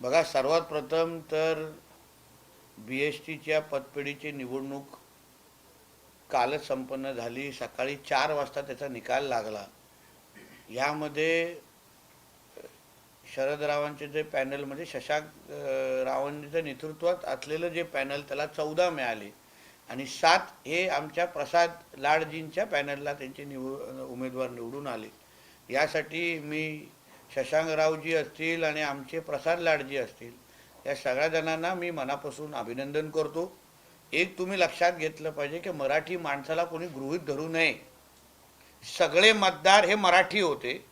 बघा सर्वात प्रथम तर बी एस टीच्या पतपेढीची निवडणूक कालच संपन्न झाली. सकाळी चार वाजता त्याचा निकाल लागला. ह्यामध्ये शरदरावांचे जे पॅनल म्हणजे शशांक रावांच्या नेतृत्वात असलेलं जे पॅनल त्याला चौदा मिळाले. आणि सात हे आमच्या प्रसाद लाडजींच्या पॅनलला त्यांचे निव उमेदवार निवडून आले. यासाठी मी शशांकरावजी असतील आणि आमचे प्रसाद लाडजी असतील या सगळ्या जणांना मी मनापासून अभिनंदन करतो. एक तुम्ही लक्षात घेतलं पाहिजे की मराठी माणसाला कोणी गृहित धरू नये. सगळे मतदार हे मराठी होते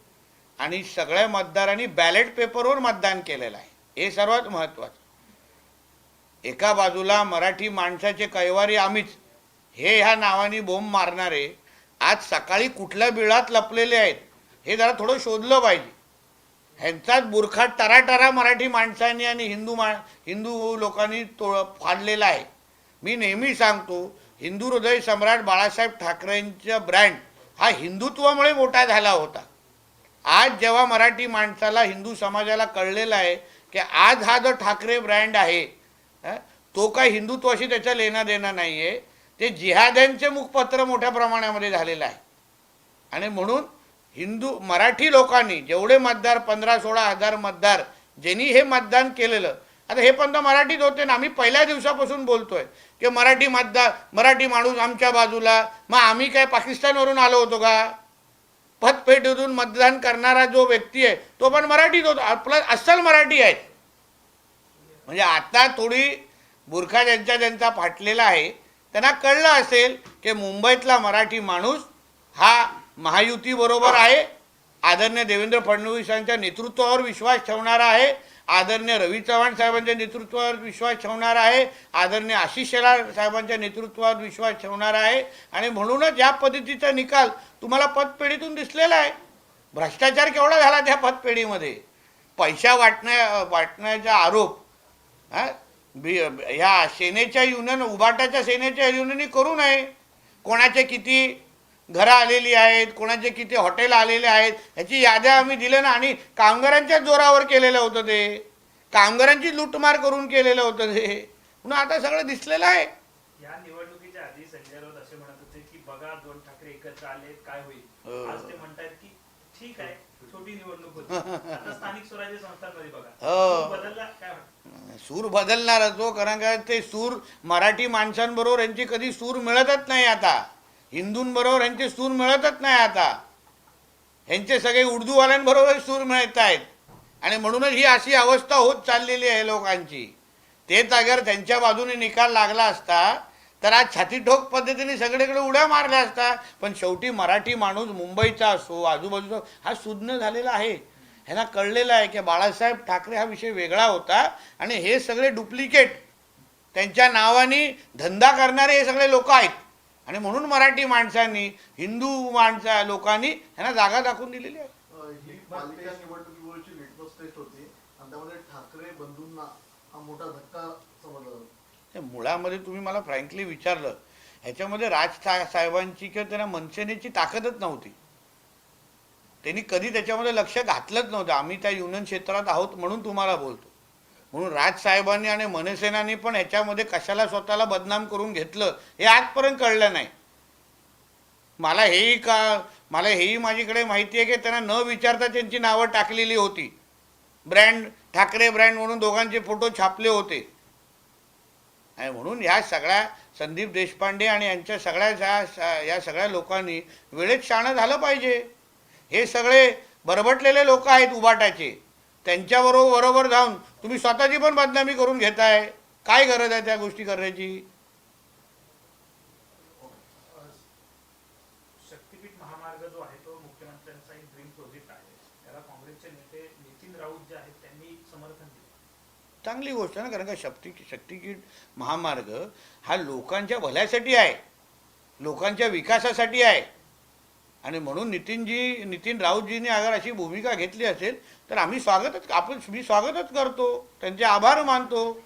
आणि सगळ्या मतदारांनी बॅलेट पेपरवर मतदान केलेलं आहे. हे सर्वात महत्त्वाचं. एका बाजूला मराठी माणसाचे कैवारी आम्हीच. हे ह्या नावाने बोंब मारणारे आज सकाळी कुठल्या बिळात लपलेले आहेत हे जरा थोडं शोधलं पाहिजे. ह्यांचाच बुरखा टराटरा मराठी माणसांनी आणि हिंदू मा हिंदू लोकांनी तो फाडलेला आहे. मी नेहमी सांगतो हिंदू हृदय सम्राट बाळासाहेब ठाकरेंचा ब्रँड हा हिंदुत्वामुळे मोठा झाला होता. आज जेव्हा मराठी माणसाला हिंदू समाजाला कळलेलं आहे की आज हा जो ठाकरे ब्रँड आहे तो काय हिंदुत्वाशी त्याचा लेणं देणं नाही आहे ते जिहाद्यांचे मुखपत्र मोठ्या प्रमाणामध्ये झालेलं आहे. आणि म्हणून हिंदू मराठी लोकांनी जेवढे मतदार पंधरा सोळा हजार मतदार ज्यांनी हे मतदान केलेलं आता हे पण तर मराठीत होते ना आम्ही पहिल्या दिवसापासून बोलतोय की मराठी मतदार मराठी माणूस आमच्या बाजूला मग आम्ही काय पाकिस्तानवरून आलो होतो का? पतपेटीतून मतदान करणारा जो व्यक्ती आहे तो पण मराठीत होता. आपला अस्सल मराठी आहे. म्हणजे आता थोडी बुरखा ज्यांच्या ज्यांचा फाटलेला आहे त्यांना कळलं असेल की मुंबईतला मराठी माणूस हा महायुतीबरोबर आहे. आदरणीय देवेंद्र फडणवीसांच्या नेतृत्वावर विश्वास ठेवणारा आहे. आदरणीय रवी चव्हाण साहेबांच्या नेतृत्वावर विश्वास ठेवणारा आहे. आदरणीय आशिष शेलार साहेबांच्या नेतृत्वावर विश्वास ठेवणारा आहे. आणि म्हणूनच या पद्धतीचा निकाल तुम्हाला पतपेढीतून दिसलेला आहे. भ्रष्टाचार केवढा झाला त्या पतपेढीमध्ये? पैसा वाटण्या वाटण्याचा आरोप हा? बी ह्या सेनेच्या युनियन उबाटाच्या सेनेच्या युनियननी करू नये. कोणाचे किती घरं आलेली आहेत कोणाचे किती हॉटेल आलेले आहेत ह्याची याद्या आम्ही दिल्या ना आणि कामगारांच्याच जोरावर केलेलं होतं ते. कामगारांची लूटमार करून केलेलं होतं ते. म्हणून आता सगळं दिसलेलं आहे. या निवडणुकीच्या आधी संजय राऊत असे म्हणत होते की बघा दोन ठाकरे एकत्र आले काय हो. होईल आज ते म्हणतात की ठीक आहे छोटी निवडणूक होती. आता स्थानिक स्वराज्य संस्थांमध्ये बघा. हो. बदलला काय वाटतं सूर बदलणार तो कारण काय ते सूर मराठी माणसांबरोबर यांची कधी सूर मिळतच नाही आता. हिंदूंबरोबर ह्यांचे सूर मिळतच नाही आता. ह्यांचे सगळे उर्दूवाल्यांबरोबर सूर मिळत आहेत आणि म्हणूनच ही अशी अवस्था होत चाललेली आहे लोकांची. तेच अगर त्यांच्या बाजूने निकाल लागला असता तर आज छातीठोक पद्धतीने सगळीकडे उड्या मारल्या असता. पण शेवटी मराठी माणूस मुंबईचा असो आजूबाजूचा हा सुज्ञ झालेला आहे. ह्यांना कळलेलं आहे की बाळासाहेब ठाकरे हा विषय वेगळा होता. आणि हे सगळे डुप्लिकेट. त्यांच्या नावाने धंदा करणारे हे सगळे लोक आहेत. आणि म्हणून मराठी माणसांनी हिंदू माणसा लोकांनी ह्यांना जागा दाखवून दिलेली आहे. मुळामध्ये तुम्ही मला फ्रँकली विचारलं ह्याच्यामध्ये राज साहेबांची किंवा त्यांना मनसेनेची ताकदच नव्हती. त्यांनी कधी त्याच्यामध्ये लक्ष घातलंच नव्हतं. आम्ही त्या युनियन क्षेत्रात आहोत म्हणून तुम्हाला बोलतो. म्हणून राजसाहेबांनी आणि मनसेनाने पण ह्याच्यामध्ये कशाला स्वतःला बदनाम करून घेतलं हे आजपर्यंत कळलं नाही. मला हेही का मला हेही माझीकडे माहिती आहे की त्यांना न विचारता त्यांची नावं टाकलेली होती. ब्रँड ठाकरे ब्रँड म्हणून दोघांचे फोटो छापले होते. आणि म्हणून ह्या सगळ्या संदीप देशपांडे आणि यांच्या सगळ्या ज्या या सगळ्या लोकांनी वेळेत शाणं झालं पाहिजे. हे सगळे बरबटलेले लोक आहेत उबाटाचे. त्यांच्याबरोबर बरोबर जाऊन तुम्ही स्वतःची पण बदनामी करून घेताय. काय गरज आहे त्या गोष्टी करण्याची? चांगली गोष्ट आहे ना कारण का शक्ती शक्तिकीट महामार्ग हा लोकांच्या भल्यासाठी आहे. लोकांच्या विकासासाठी आहे. आणि म्हणून नितीनजी नितीन राऊतजींनी अगर अशी भूमिका घेतली असेल तर आम्ही स्वागतच आपण मी स्वागतच करतो. त्यांचे आभार मानतो.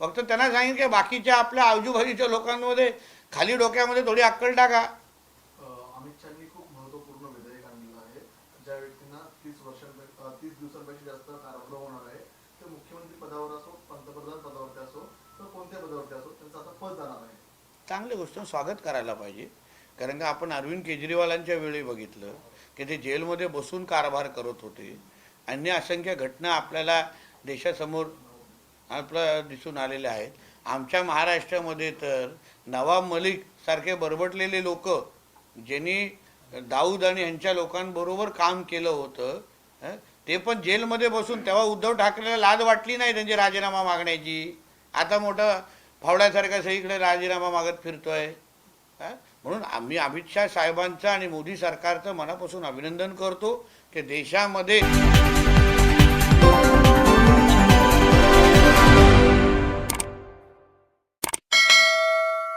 फक्त त्यांना सांगेन की बाकीच्या आपल्या आजूबाजूच्या लोकांमध्ये खाली डोक्यामध्ये थोडी अक्कल टाका. अ, अमित शहानी खूप महत्त्वपूर्ण विधेयक आणलेलं आहे. ज्या व्यक्तींना तीस वर्षांपेक्षा तीस दिवसांपेक्षा जास्त कारागृह होणार आहे ते मुख्यमंत्री पदावर असो पंतप्रधान पदावरती असो तर कोणत्या पदावरती असो त्यांचं आता पद जाणार आहे. चांगली गोष्ट स्वागत करायला पाहिजे. कारण का आपण अरविंद केजरीवालांच्या वेळी बघितलं की ते जेलमध्ये बसून कारभार करत होते. अन्य असंख्य घटना आपल्याला देशासमोर आपलं दिसून आलेल्या आहेत. आमच्या महाराष्ट्रामध्ये तर नवाब मलिक सारखे बरबटलेले लोक ज्यांनी दाऊद आणि यांच्या लोकांबरोबर काम केलं होतं ते पण जेलमध्ये बसून तेव्हा उद्धव ठाकरेला लाज वाटली नाही त्यांची राजीनामा मागण्याची. आता मोठं फावड्यासारखा सगळीकडे राजीनामा मागत फिरतोय. म्हणून आम्ही अमित शाह साहेबांचं आणि मोदी सरकारचं मनापासून अभिनंदन करतो की देशामध्ये